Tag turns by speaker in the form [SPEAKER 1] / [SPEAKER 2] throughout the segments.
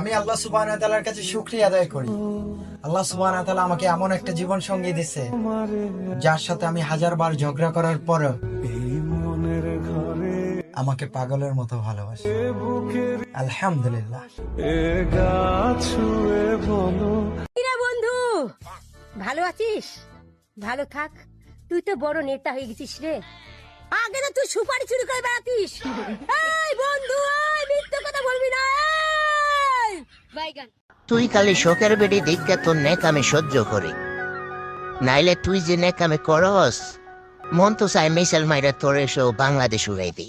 [SPEAKER 1] আমি আল্লাহ সুবাহ কাছে শুক্রিয়া আদায় করি। আল্লাহ সুবাহ আমাকে এমন একটা জীবন সঙ্গী দিছে যার সাথে আমি হাজার বার ঝগড়া করার পরও আমাকে পাগলের মতো ভালোবাসে। আলহামদুলিল্লাহ।
[SPEAKER 2] বন্ধু ভালো আছিস? ভালো থাক। তুই তো বড় নেতা হয়ে গেছিস রে। আগে তো তুই সুপারি চুরি করে বেড়াতিস। এই বন্ধু এই মিথ্যে কথা বলবি না
[SPEAKER 3] তুই খালি শোকের বেডি দিককে তোর নেক আমি সহ্য করি। নাইলে তুই যে নেক আমি করস মন তো চাই মিসাইল মাইরা তোর এসো বাংলাদেশ উড়াই দিই।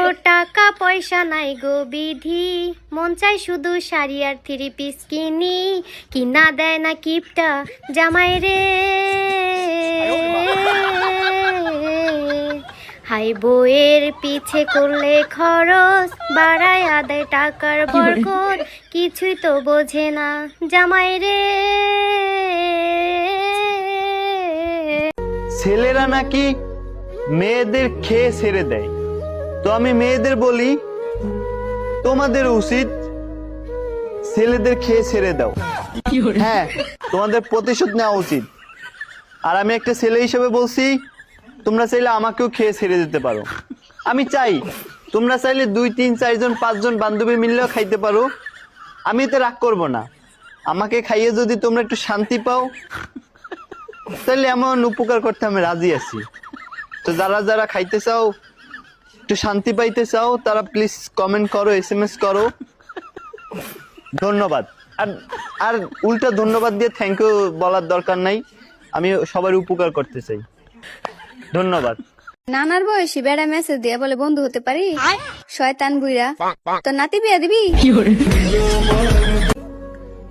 [SPEAKER 4] ও টাকা পয়সা নাই গো বিধি। মন চাই শুধু শাড়ি আর থ্রি পিস কিনি। কিনা দেয় না কিপটা জামাই রে হাই বইয়ের পিছে করলে খরচ বাড়ায় আদায় টাকার বরকত কিছুই তো বোঝে না জামাই রে।
[SPEAKER 5] ছেলেরা নাকি মেয়েদের খেয়ে ছেড়ে দেয়। তো আমি মেয়েদের বলি তোমাদের উচিত ছেলেদের খেয়ে ছেড়ে দাও। হ্যাঁ তোমাদের প্রতিশোধ নেওয়া উচিত। আর আমি একটা ছেলে হিসেবে বলছি তোমরা চাইলে আমাকেও খেয়ে ছেড়ে দিতে পারো। আমি চাই, তোমরা চাইলে দুই, তিন চারজন পাঁচজন বান্ধবী মিললেও খাইতে পারো। আমি এতে রাগ করব না। আমাকে খাইয়ে যদি তোমরা একটু শান্তি পাও, তাহলে এমন উপকার করতে আমি রাজি আছি। তো যারা যারা খাইতে চাও, একটু শান্তি পাইতে চাও, তারা প্লিজ কমেন্ট করো এস এম এস করো। ধন্যবাদ। আর আর উল্টা ধন্যবাদ দিয়ে থ্যাংক ইউ বলার দরকার নাই। আমি সবার উপকার করতে চাই। ধন্যবাদ।
[SPEAKER 6] নানার বয়সী বেড়া মেসেজ দিয়ে বলে বন্ধু হতে পারি? শয়তান বুইরা তো নাতি বিয়া দিবি?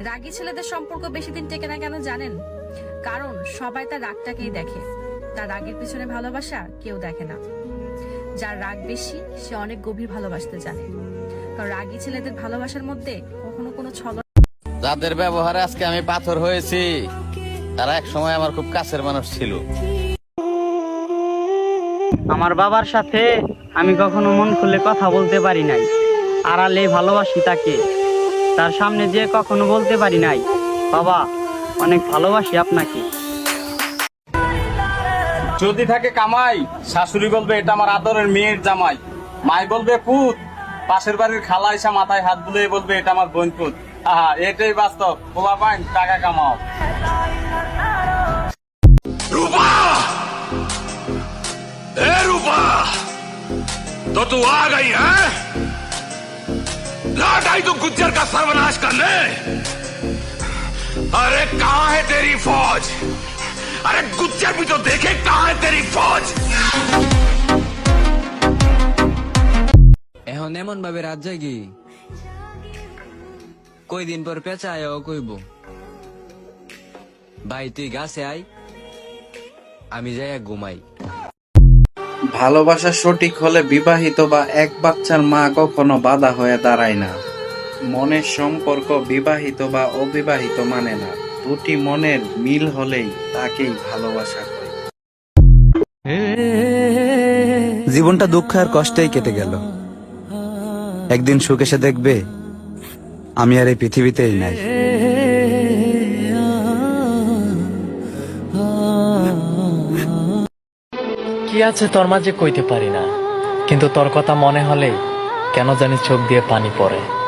[SPEAKER 7] রাগী ছেলেদের সম্পর্ক বেশি দিন টেকে না কেন জানেন? কারণ সবাই তার রাগটাকেই দেখে। তার রাগের পিছনে ভালোবাসা কেউ দেখে না। যার রাগ বেশি সে অনেক গভীর ভালোবাসতে জানে। কারণ রাগী ছেলেদের ভালোবাসার মধ্যে কখনো কোনো ছল
[SPEAKER 8] যাদের ব্যবহারে আজকে আমি পাথর হয়েছি তারা এক সময় আমার খুব কাছের মানুষ ছিল।
[SPEAKER 9] আমার বাবার সাথে আমি কখনো মন খুলে কথা বলতে পারি নাই। আড়ালে ভালোবাসি তাকে। তার সামনে যে কখনো বলতে পারি নাই। বাবা অনেক ভালোবাসি আপনাকে।
[SPEAKER 10] যদি থাকে কামাই শাশুড়ি বলবে এটা আমার আদরের মেয়ের জামাই। মাই বলবে পুত। পাশের বাড়ির খালা এসে মাথায় হাত বুলিয়ে বলবে এটা আমার বোন পুত। আহা এটাই বাস্তব। পোলা পাইন টাকা কামাও।
[SPEAKER 11] तो तू आ गई है लौट आई तू गुज्जर का सर्वनाश करने अरे कहाँ है तेरी फौज अरे गुज्जर भी तो देखे कहाँ है तेरी फौज
[SPEAKER 12] এখন এমন ভাবে রাত জাগি কই দিন পর পেঁচা আয় কইব ভাই তুই গাছে আয় আমি যাই ঘুমাই
[SPEAKER 13] ভালোবাসা সঠিক হলে বিবাহিত বা এক বাচ্চার মা কখনো বাধা হয়ে দাঁড়ায় না। মনের সম্পর্ক বিবাহিত বা অবিবাহিত মানে না। দুটি মনের মিল হলেই তাকেই ভালোবাসা
[SPEAKER 14] জীবনটা দুঃখ আর কষ্টেই কেটে গেল। একদিন সুখ এসে দেখবে, আমি আর এই পৃথিবীতেই নাই।
[SPEAKER 15] কি আছে তোর মাঝে কইতে পারি না। কিন্তু তোর কথা মনে হলে কেন জানি চোখ দিয়ে পানি পড়ে।